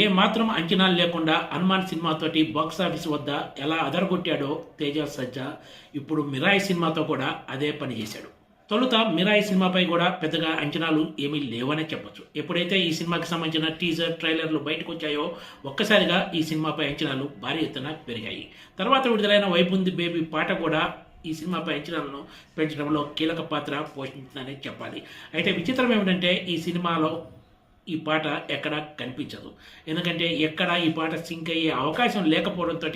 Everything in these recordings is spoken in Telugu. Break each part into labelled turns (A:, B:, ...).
A: ఏ మాత్రం అంచనాలు లేకుండా హనుమాన్ సినిమాతోటి బాక్స్ ఆఫీస్ వద్ద ఎలా అదరగొట్టాడో తేజ సజ్జా ఇప్పుడు మిరాయి సినిమాతో కూడా అదే పని చేశాడు. తొలుత మిరాయి సినిమాపై కూడా పెద్దగా అంచనాలు ఏమీ లేవనే చెప్పొచ్చు. ఎప్పుడైతే ఈ సినిమాకి సంబంధించిన టీజర్ ట్రైలర్లు బయటకు వచ్చాయో ఒక్కసారిగా ఈ సినిమాపై అంచనాలు భారీ ఎత్తున పెరిగాయి. తర్వాత విడుదలైన వైపుంది బేబీ పాట కూడా ఈ సినిమాపై అంచనాలను పెంచడంలో కీలక పాత్ర పోషించిందనే చెప్పాలి. అయితే విచిత్రం ఏమిటంటే ఈ సినిమాలో ఈ పాట ఎక్కడా కనిపించదు. ఎందుకంటే ఎక్కడ ఈ పాట సింక్ అయ్యే అవకాశం లేకపోవడంతో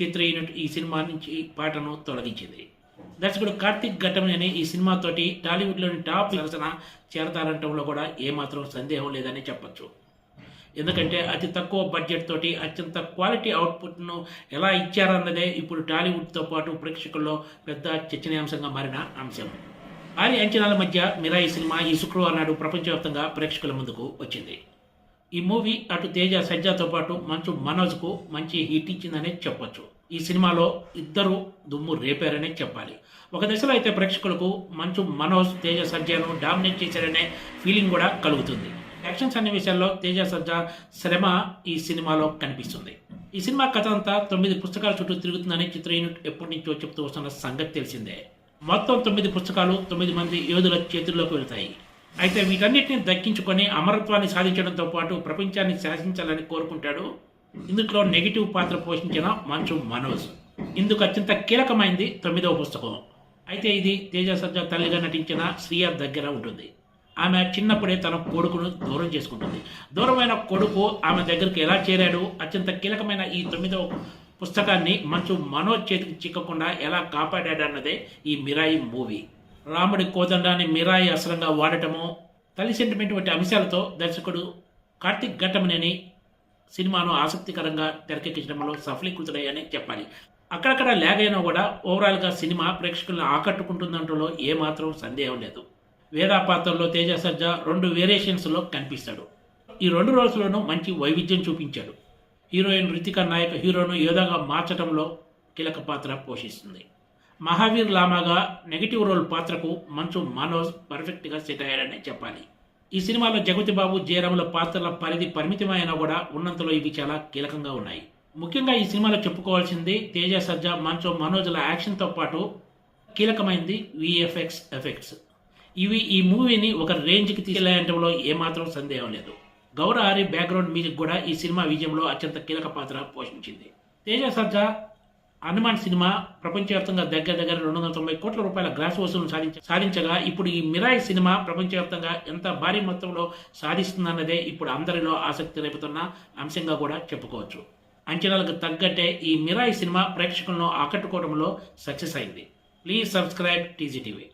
A: చిత్ర యూనిట్ ఈ సినిమా నుంచి ఈ పాటను తొలగించింది. దర్శకుడు కార్తిక్ ఘట్టమనేని ఈ సినిమాతోటి టాలీవుడ్లోని టాప్ సరసన చేరతారంటంలో కూడా ఏమాత్రం సందేహం లేదని చెప్పచ్చు. ఎందుకంటే అతి తక్కువ బడ్జెట్ తోటి అత్యంత క్వాలిటీ అవుట్పుట్ను ఎలా ఇచ్చారన్నదే ఇప్పుడు టాలీవుడ్తో పాటు ప్రేక్షకుల్లో పెద్ద చర్చనీయాంశంగా మారిన అంశం. భారీ అంచనాల మధ్య మిరాయి సినిమా ఈ శుక్రవారం నాడు ప్రపంచవ్యాప్తంగా ప్రేక్షకుల ముందుకు వచ్చింది. ఈ మూవీ అటు తేజ సజ్జాతో పాటు మంచు మనోజ్కు మంచి హిట్ ఇచ్చిందనే చెప్పొచ్చు. ఈ సినిమాలో ఇద్దరు దుమ్ము రేపారనే చెప్పాలి. ఒక దశలో అయితే ప్రేక్షకులకు మంచు మనోజ్ తేజ సజ్జాను డామినేట్ చేశారనే ఫీలింగ్ కూడా కలుగుతుంది. యాక్షన్ సన్నివేశాల్లో తేజ సజ్జా శ్రమ ఈ సినిమాలో కనిపిస్తుంది. ఈ సినిమా కథ అంతా తొమ్మిది పుస్తకాల చుట్టూ తిరుగుతుందని చిత్ర యూనిట్ ఎప్పటి నుంచో చెప్తూ వస్తున్న సంగతి తెలిసిందే. మొత్తం తొమ్మిది పుస్తకాలు తొమ్మిది మంది యోధుల చేతుల్లోకి వెళ్తాయి అయితే వీటన్నిటిని దక్కించుకొని అమరత్వాన్ని సాధించడంతో పాటు ప్రపంచాన్ని శాసించాలని కోరుకుంటాడు ఇందులో నెగిటివ్ పాత్ర పోషించిన మంచు మనోజ్. ఇందుకు అత్యంత కీలకమైంది తొమ్మిదవ పుస్తకం. అయితే ఇది తేజ సజ్జా తల్లిగా నటించిన శ్రీయ దగ్గర ఉంటుంది. ఆమె చిన్నప్పుడే తన కొడుకును దూరం చేసుకుంటుంది. దూరమైన కొడుకు ఆమె దగ్గరికి ఎలా చేరాడు? అత్యంత కీలకమైన ఈ తొమ్మిదవ పుస్తకాన్ని మంచు మనోజ్ చేతికి చిక్కకుండా ఎలా కాపాడాడన్నదే ఈ మిరాయి మూవీ. రాముడి కోదండాన్ని మిరాయి అసలంగా వాడటము తల్లి సెంటిమెంట్ వంటి అంశాలతో దర్శకుడు కార్తిక్ ఘట్టమనేని సినిమాను ఆసక్తికరంగా తెరకెక్కించడంలో సఫలీకృతుడయ్యని చెప్పాలి. అక్కడక్కడ ల్యాగ్ అయినా కూడా ఓవరాల్గా సినిమా ప్రేక్షకులను ఆకట్టుకుంటుందంటలో ఏమాత్రం సందేహం లేదు. వేదా పాత్రలో తేజ సజ్జా రెండు వేరియేషన్స్లో కనిపిస్తాడు. ఈ రెండు రోజుల్లోనూ మంచి వైవిధ్యం చూపించాడు. హీరోయిన్ రితిక నాయక్ హీరోను యోధాగా మార్చడంలో కీలక పాత్ర పోషిస్తుంది? మహావీర్ లామాగా నెగిటివ్ రోల్ పాత్రకు మంచు మనోజ్ పర్ఫెక్ట్గా సెట్ అయ్యాడని చెప్పాలి. ఈ సినిమాలో జగతిబాబు జయరాముల పాత్రల పరిధి పరిమితమైనా కూడా ఉన్నంతలో ఇవి చాలా కీలకంగా ఉన్నాయి. ముఖ్యంగా ఈ సినిమాలో చెప్పుకోవాల్సింది తేజ సజ్జా మంచు మనోజ్ల యాక్షన్తో పాటు కీలకమైంది విఎఫ్ఎక్స్ ఎఫెక్ట్స్ ఇవి ఈ మూవీని ఒక రేంజ్కి తీసుకెళ్ళాయంటంలో ఏమాత్రం సందేహం లేదు. గౌర ఆరి బ్యాక్గ్రౌండ్ మ్యూజిక్ కూడా ఈ సినిమా విజయంలో అత్యంత కీలక పాత్ర పోషించింది. తేజ సజ్జా హనుమాన్ సినిమా ప్రపంచవ్యాప్తంగా దగ్గర దగ్గర రెండు వందల తొంభై కోట్ల రూపాయల గ్రాస్ వసూలు సాధించ సాధించగా ఇప్పుడు ఈ మిరాయి సినిమా ప్రపంచవ్యాప్తంగా ఎంత భారీ మొత్తంలో సాధిస్తుందన్నదే ఇప్పుడు అందరిలో ఆసక్తి రేపుతున్న అంశంగా కూడా చెప్పుకోవచ్చు. అంచనాలకు తగ్గట్టే ఈ మిరాయి సినిమా ప్రేక్షకులను ఆకట్టుకోవడంలో సక్సెస్ అయింది. Please subscribe TGTV